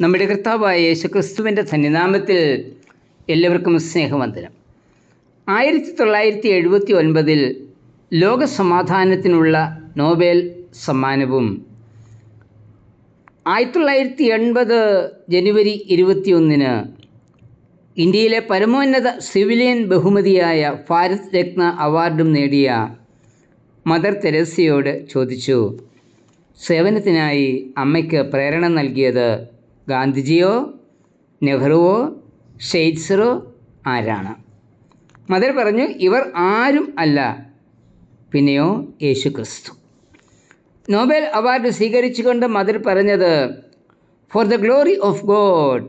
നമ്മുടെ കർത്താവായ യേശുക്രിസ്തുവിന്റെ സന്നിധാനത്തിൽ എല്ലാവർക്കും സ്നേഹവന്ദനം. ആയിരത്തി തൊള്ളായിരത്തി എഴുപത്തി ഒൻപതിൽ ലോകസമാധാനത്തിനുള്ള നോബൽ സമ്മാനവും ആയിരത്തി തൊള്ളായിരത്തി എൺപത് ജനുവരി ഇരുപത്തിയൊന്നിന് ഇന്ത്യയിലെ പരമോന്നത സിവിലിയൻ ബഹുമതിയായ ഭാരത് രത്ന അവാർഡും നേടിയ മദർ തെരേസയോട് ചോദിച്ചു സേവനത്തിനായി അമ്മയ്ക്ക് പ്രേരണ നൽകിയത് ഗാന്ധിജിയോ നെഹ്റുവോ ഷെയ്റ്റ്സറോ ആരാണ്? മദർ പറഞ്ഞു ഇവർ ആരും അല്ല. പിന്നെയോ യേശു ക്രിസ്തു നോബൽ അവാർഡ് സ്വീകരിച്ചുകൊണ്ട് മദർ പറഞ്ഞത് for the glory of God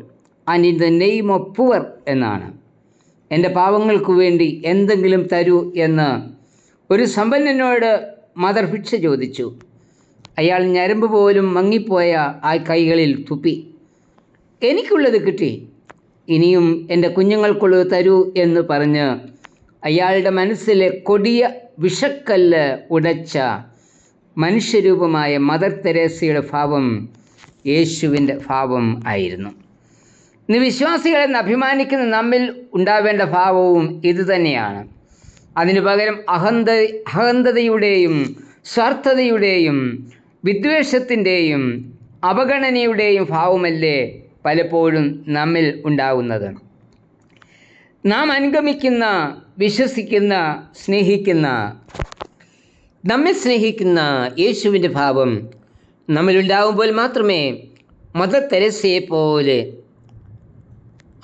and in the name of poor എന്നാണ്. എന്റെ പാവങ്ങൾക്ക് വേണ്ടി എന്തെങ്കിലും തരൂ എന്ന് ഒരു സമ്പന്നനോട് മദർ ഭിക്ഷ ചോദിച്ചു. അയാൾ ഞരമ്പ് പോലും മങ്ങിപ്പോയ ആ കൈകളിൽ തുപ്പി. എനിക്കുള്ളത് കിട്ടി. ഇനിയും എന്റെ കുഞ്ഞുങ്ങൾക്കുള്ളത് തരൂ എന്ന് പറഞ്ഞ് അയാളുടെ മനസ്സിലെ കൊടിയ വിഷക്കല്ല് ഉടച്ച മനുഷ്യരൂപമായ മദർ തെരേസയുടെ ഭാവം യേശുവിന്റെ ഭാവം ആയിരുന്നു. ഇന്ന് വിശ്വാസികളെന്ന് അഭിമാനിക്കുന്ന നമ്മിൽ ഉണ്ടാവേണ്ട ഭാവവും ഇതുതന്നെയാണ് അതിനു പകരം അഹന്ത അഹന്തതയുടെയും സ്വാർത്ഥതയുടെയും വിദ്വേഷത്തിന്റെയും അവഗണനയുടെയും ഭാവമല്ലേ പലപ്പോഴും നമ്മിൽ ഉണ്ടാകുന്നത് നാം അനുഗമിക്കുന്ന വിശ്വസിക്കുന്ന സ്നേഹിക്കുന്ന നമ്മെ സ്നേഹിക്കുന്ന യേശുവിന്റെ ഭാവം നമ്മളുണ്ടാകുമ്പോൾ മാത്രമേ മദർ തെരസയെ പോലെ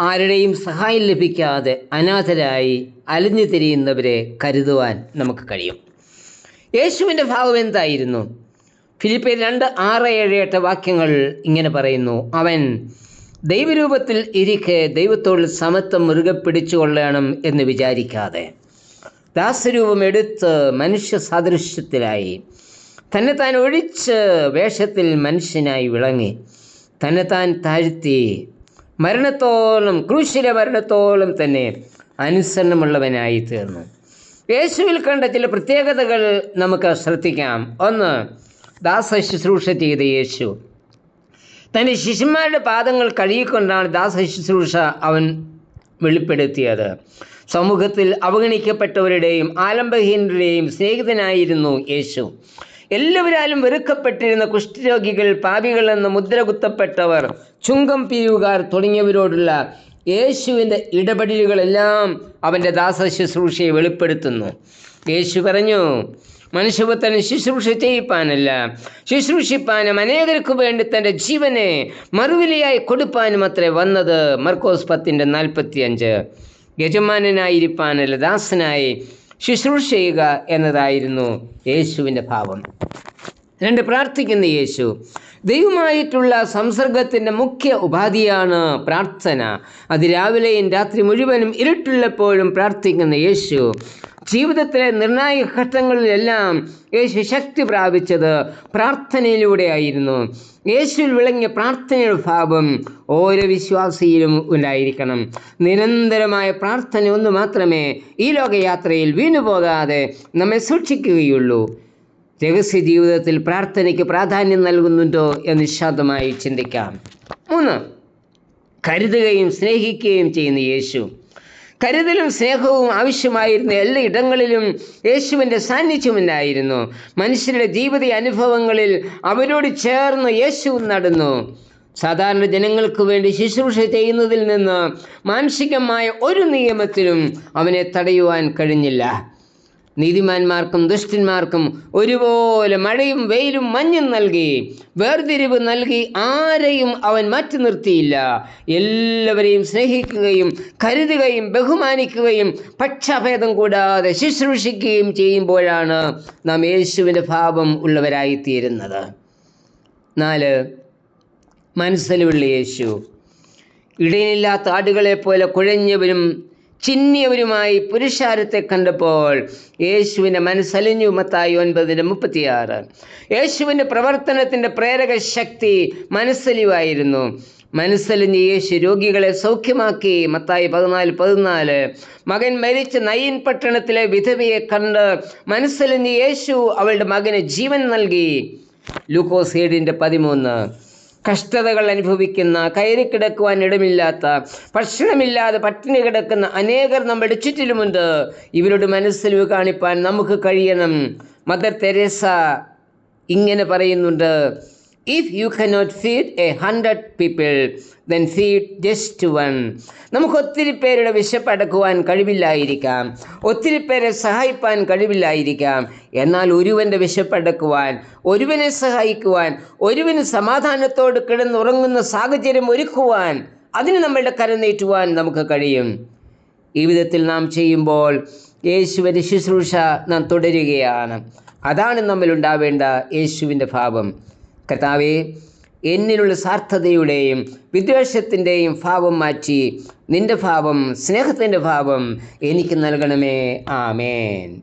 ആരുടെയും സഹായം ലഭിക്കാതെ അനാഥരായി അലഞ്ഞു തിരിയുന്നവരെ കരുതുവാൻ നമുക്ക് കഴിയും. യേശുവിന്റെ ഭാവം എന്തായിരുന്നു? ഫിലിപ്പിൽ രണ്ട് ആറ് ഏഴ് എട്ട് വാക്യങ്ങൾ ഇങ്ങനെ പറയുന്നു. അവൻ ദൈവരൂപത്തിൽ ഇരിക്കെ ദൈവത്തോട് സമത്വം മുറുകെ പിടിച്ചുകൊള്ളണം എന്ന് വിചാരിക്കാതെ ദാസരൂപം എടുത്ത് മനുഷ്യ സാദൃശ്യത്തിലായി. തന്നെ താൻ ഒഴിച്ച് വേഷത്തിൽ മനുഷ്യനായി വിളങ്ങി. തന്നെ താൻ താഴ്ത്തി മരണത്തോളം ക്രൂശിലെ മരണത്തോളം തന്നെ അനുസരണമുള്ളവനായി തീർന്നു. യേശുവിൽ കണ്ട ചില പ്രത്യേകതകൾ നമുക്ക് ശ്രദ്ധിക്കാം. ഒന്ന് ദാസ ശുശ്രൂഷ ചെയ്ത യേശു. തന്റെ ശിഷ്യന്മാരുടെ പാദങ്ങൾ കഴുകിക്കൊണ്ടാണ് ദാസ ശുശ്രൂഷ അവൻ വെളിപ്പെടുത്തിയത്. സമൂഹത്തിൽ അവഗണിക്കപ്പെട്ടവരുടെയും ആലംബഹീനരുടെയും സ്നേഹിതനായിരുന്നു യേശു. എല്ലാവരാലും വെറുക്കപ്പെട്ടിരുന്ന കുഷ്ഠരോഗികൾ പാപികൾ എന്ന് മുദ്ര കുത്തപ്പെട്ടവർ ചുങ്കം പിരിവുകാർ തുടങ്ങിയവരോടുള്ള യേശുവിന്റെ ഇടപെടലുകളെല്ലാം അവന്റെ ദാസ ശുശ്രൂഷയെ വെളിപ്പെടുത്തുന്നു. യേശു പറഞ്ഞു മനുഷ്യപുത്രൻ ശുശ്രൂഷ ചെയ്യിപ്പാനല്ല. ശുശ്രൂഷിപ്പാനും അനേകർക്ക് വേണ്ടി തന്റെ ജീവനെ മറുവിലയായി കൊടുപ്പാനും അത്രേ വന്നത്. മർക്കോസ് പത്തിന്റെ നാൽപ്പത്തി അഞ്ച് യജമാനായിരിക്കാനല്ല ദാസനായി ശുശ്രൂഷ ചെയ്യുക എന്നതായിരുന്നു യേശുവിന്റെ ഭാവം. രണ്ട് പ്രാർത്ഥിക്കുന്ന യേശു ദൈവമായിട്ടുള്ള സംസർഗത്തിന്റെ മുഖ്യ ഉപാധിയാണ് പ്രാർത്ഥന. അത് രാവിലെയും രാത്രി മുഴുവനും ഇരുട്ടുള്ളപ്പോഴും പ്രാർത്ഥിക്കുന്ന യേശു ജീവിതത്തിലെ നിർണായക ഘട്ടങ്ങളിലെല്ലാം യേശു ശക്തി പ്രാപിച്ചത് പ്രാർത്ഥനയിലൂടെയായിരുന്നു. യേശുവിൽ വിളങ്ങിയ പ്രാർത്ഥനയുടെ ഭാവം ഓരോ വിശ്വാസിയിലും ഉണ്ടായിരിക്കണം. നിരന്തരമായ പ്രാർത്ഥന ഒന്ന് മാത്രമേ ഈ ലോകയാത്രയിൽ വീണു പോകാതെ നമ്മെ സൂക്ഷിക്കുകയുള്ളൂ. രഹസ്യ ജീവിതത്തിൽ പ്രാർത്ഥനയ്ക്ക് പ്രാധാന്യം നൽകുന്നുണ്ടോ എന്ന് നിശാന്തമായി ചിന്തിക്കാം. മൂന്ന് കരുതുകയും സ്നേഹിക്കുകയും ചെയ്യുന്ന യേശു. കരുതലും സ്നേഹവും ആവശ്യമായിരുന്ന എല്ലാ ഇടങ്ങളിലും യേശുവിന്റെ സാന്നിധ്യമുണ്ടായിരുന്നു മനുഷ്യരുടെ ജീവിത അനുഭവങ്ങളിൽ അവരോട് ചേർന്ന് യേശു നടന്നു. സാധാരണ ജനങ്ങൾക്ക് വേണ്ടി ശുശ്രൂഷ ചെയ്യുന്നതിൽ നിന്ന് മാനസികമായ ഒരു നിയമത്തിലും അവനെ തടയുവാൻ കഴിഞ്ഞില്ല. നീതിമാന്മാർക്കും ദുഷ്ടന്മാർക്കും ഒരുപോലെ മഴയും വെയിലും മഞ്ഞും നൽകി. വേർതിരിവ് നൽകി ആരെയും അവൻ മാറ്റി നിർത്തിയില്ല. എല്ലാവരെയും സ്നേഹിക്കുകയും കരുതുകയും ബഹുമാനിക്കുകയും പക്ഷഭേദം കൂടാതെ ശുശ്രൂഷിക്കുകയും ചെയ്യുമ്പോഴാണ് നാം യേശുവിന്റെ ഭാവം ഉള്ളവരായിത്തീരുന്നത്. നാല് മനസ്സിലുള്ള യേശു. ഇടയിലില്ലാത്ത ആടുകളെ പോലെ കുഴഞ്ഞവരും ചിന്നിയവരുമായി പുരുഷാരത്തെ കണ്ടപ്പോൾ യേശുവിന്റെ മനസ്സലിഞ്ഞു മത്തായി ഒൻപതിന്റെ മുപ്പത്തിയാറ്. യേശുവിന്റെ പ്രവർത്തനത്തിന്റെ പ്രേരക ശക്തി മനസ്സലിവായിരുന്നു. മനസ്സലിഞ്ഞ് യേശു രോഗികളെ സൗഖ്യമാക്കി മത്തായി പതിനാല് പതിനാല്. മകൻ മരിച്ച നയിൻ പട്ടണത്തിലെ വിധവയെ കണ്ട് മനസ്സലിഞ്ഞ് യേശു അവളുടെ മകന് ജീവൻ നൽകി. ലൂക്കോസ് ഏഴിന്റെ പതിമൂന്ന്. കഷ്ടതകൾ അനുഭവിക്കുന്ന കയറി കിടക്കുവാൻ ഇടമില്ലാത്ത ഭക്ഷണമില്ലാതെ പട്ടിണി കിടക്കുന്ന അനേകർ നമ്മുടെ ചുറ്റിലുമുണ്ട് ഇവരുടെ മനസ്സിൽ കാണിപ്പാൻ നമുക്ക് കഴിയണം. മദർ തെരേസ ഇങ്ങനെ പറയുന്നുണ്ട് if you cannot feed a hundred people then feed just one നമുക്ക് ഒത്തിരി പേരുടെ വിശപ്പടക്കുവാൻ കഴിവില്ലായിരിക്കാം. ഒത്തിരി പേരെ സഹായിപ്പാൻ കഴിവില്ലായിരിക്കാം. എന്നാൽ ഒരുവന്റെ വിശപ്പടക്കുവാൻ ഒരുവനെ സഹായിക്കുവാൻ ഒരുവന് സമാധാനത്തോട് കിടന്നുറങ്ങുന്ന സാഹചര്യം ഒരുക്കുവാൻ അതിന് നമ്മളുടെ കരനീട്ടുവാൻ നമുക്ക് കഴിയും. ഈ വിധത്തിൽ നാം ചെയ്യുമ്പോൾ യേശുവിന്റെ ശുശ്രൂഷ നാം തുടരുകയാണ്. അതാണ് നമ്മളുണ്ടാവേണ്ട യേശുവിന്റെ ഭാവം. കർത്താവെ എന്നിലുള്ള സാർത്ഥതയുടെയും വിദ്വേഷത്തിന്റെയും ഭാവം മാറ്റി നിന്റെ ഭാവം സ്നേഹത്തിന്റെ ഭാവം എനിക്ക് നൽകണമേ. ആമേൻ.